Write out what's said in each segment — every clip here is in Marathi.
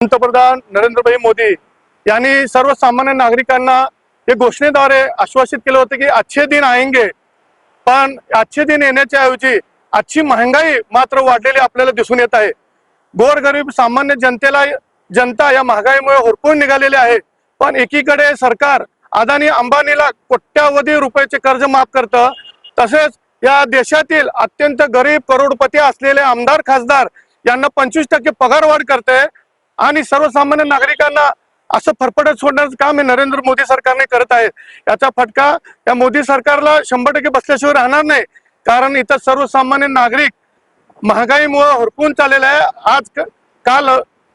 पंतप्रधान नरेंद्रभाई मोदी यांनी सर्वसामान्य नागरिकांना हे घोषणेद्वारे आश्वासित केलं होतं की अच्छे दिन आएंगे पण आजचे दिन येण्याच्या ऐवजी आजची महागाई मात्र वाढलेली आपल्याला दिसून येत आहे. गोरगरीब सामान्य जनतेला जनता या महागाईमुळे होरपून निघालेली आहे पण एकीकडे सरकार अदानी अंबानीला कोट्यावधी रुपयाचे कर्ज माफ करतं तसेच या देशातील अत्यंत गरीब करोडपती असलेले आमदार खासदार यांना पंचवीस टक्के पगारवाढ करते आणि सर्वसामान्य नागरिकांना असं फरफटत सोडण्याचं काम हे नरेंद्र मोदी सरकारने करत आहे. याचा फटका या मोदी सरकारला शंभर टक्के बसल्याशिवाय राहणार नाही. कारण इथं सर्वसामान्य नागरिक महागाईमुळे हरपून चाललेला आहे. आज काल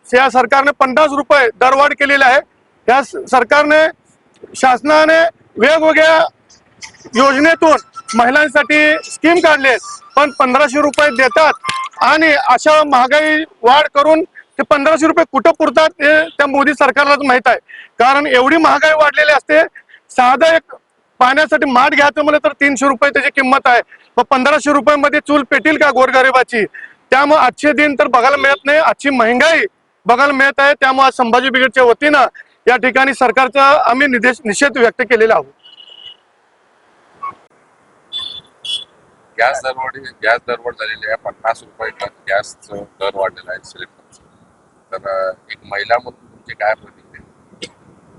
या सरकारने पन्नास रुपये दरवाढ केलेली आहे. या सरकारने शासनाने वेगवेगळ्या योजनेतून महिलांसाठी स्कीम काढली आहेत. पण पंधराशे रुपये देतात आणि अशा महागाई वाढ करून ते पंधराशे रुपये कुठं पुरतात हे त्या मोदी सरकारलाच माहीत आहे. कारण एवढी महागाई वाढलेली असते साधा एक पाण्यासाठी माठ घ्यायचं म्हणलं तर तीनशे रुपये त्याची किंमत आहे. मग पंधराशे रुपयामध्ये चूल पेटील का गोरगरिबाची? त्यामुळे आजचे दिन तर बघायला मिळत नाही आजची महागाई बघायला मिळत आहे. त्यामुळे आज संभाजी ब्रिगेडच्या वतीनं या ठिकाणी सरकारचा आम्ही निदेश निषेध व्यक्त केलेला आहोत गॅस दरवाढी गॅस दरवाढ झालेली आहे. पन्नास रुपये गॅसचं दर वाढलेला आहे. सिलेंडरचं तर एक महिला म्हणून तुमची काय प्रतिक्रिया?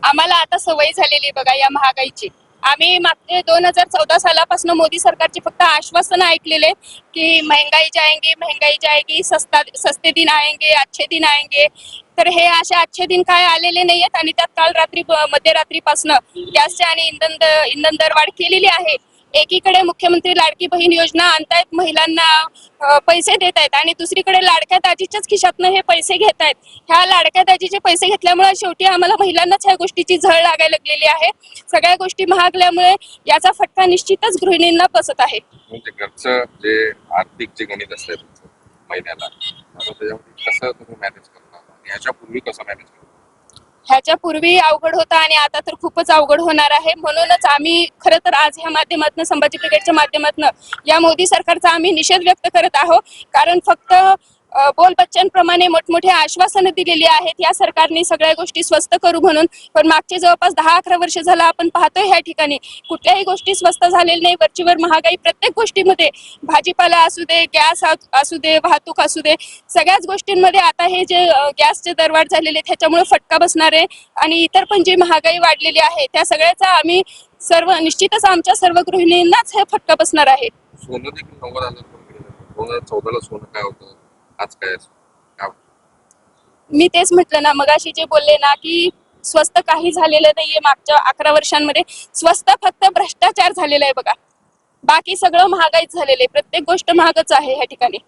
आम्हाला आता सवय झालेली आहे बघा या महागाईची. आम्ही मागचे दोन हजार चौदा सालापासून मोदी सरकारचे फक्त आश्वासन ऐकलेले की महंगाई जाएंगे महंगाई जाएगी सस्ता सस्ते दिन आएंगे अच्छे दिन आएंगे तर हे असे अच्छे दिन काय आलेले नाहीयेत आणि त्यात काल रात्री मध्यरात्रीपासून गॅसचे आणि इंधन इंधन दरवाढ केलेली आहे. एकीकडे मुख्यमंत्री लाडकी बहीण योजना आणतायत महिलांना पैसे देत आहेत आणि दुसरीकडे लाडक्या दाजीच्याच खिशातनं हे पैसे घेत आहेत ह्या लाडक्या दाजीचे पैसे घेतल्यामुळे शेवटी आम्हाला महिलांनाच ह्या गोष्टीची झळ लागायला लागलेली आहे. सगळ्या गोष्टी महागल्यामुळे याचा फटका निश्चितच गृहिणींना बसत आहे. म्हणजे घरचं जे आर्थिक जे गणित असते महिन्याला त्याच्यामध्ये कसं तुम्ही मॅनेज करणार याच्यापूर्वी कसं मॅनेज करणार ह्याच्या पूर्वी अवघड होता आणि आता तर खूपच अवघड होणार आहे. म्हणूनच आम्ही खरं तर आज ह्या माध्यमातून संभाजी ब्रिगेडच्या माध्यमातून या मोदी सरकारचा आम्ही निषेध व्यक्त करत आहोत. कारण फक्त बोल बच्चनप्रमाणे मोठमोठे आश्वासनं दिलेली आहेत. या सरकारने सगळ्या गोष्टी स्वस्त करू म्हणून. पण मागचे जवळपास दहा अकरा वर्ष झालं आपण पाहतोय ह्या ठिकाणी. कुठल्याही गोष्टी स्वस्त झालेल्या नाही. वरचीवर महागाई प्रत्येक गोष्टीमध्ये. भाजीपाला असू दे गॅस असू दे वाहतूक असू दे. सगळ्याच गोष्टींमध्ये आता हे जे गॅसचे दरवाढ झालेले त्याच्यामुळे फटका बसणार आहे. आणि इतर पण जी महागाई वाढलेली आहे त्या सगळ्याचा आम्ही सर्व निश्चितच आमच्या सर्व गृहिणींनाच हे फटका बसणार आहे. सोनं देखील नव्वद हजार चौदाला सोनं काय होतं? आज काय मी तेच म्हटलं ना मगाशी जे बोलले ना की स्वस्त काही झालेलं नाहीये मागच्या अकरा वर्षांमध्ये स्वस्त फक्त भ्रष्टाचार झालेला आहे बघा. बाकी सगळं महागाईच झालेलं आहे. प्रत्येक गोष्ट महागच आहे ह्या ठिकाणी.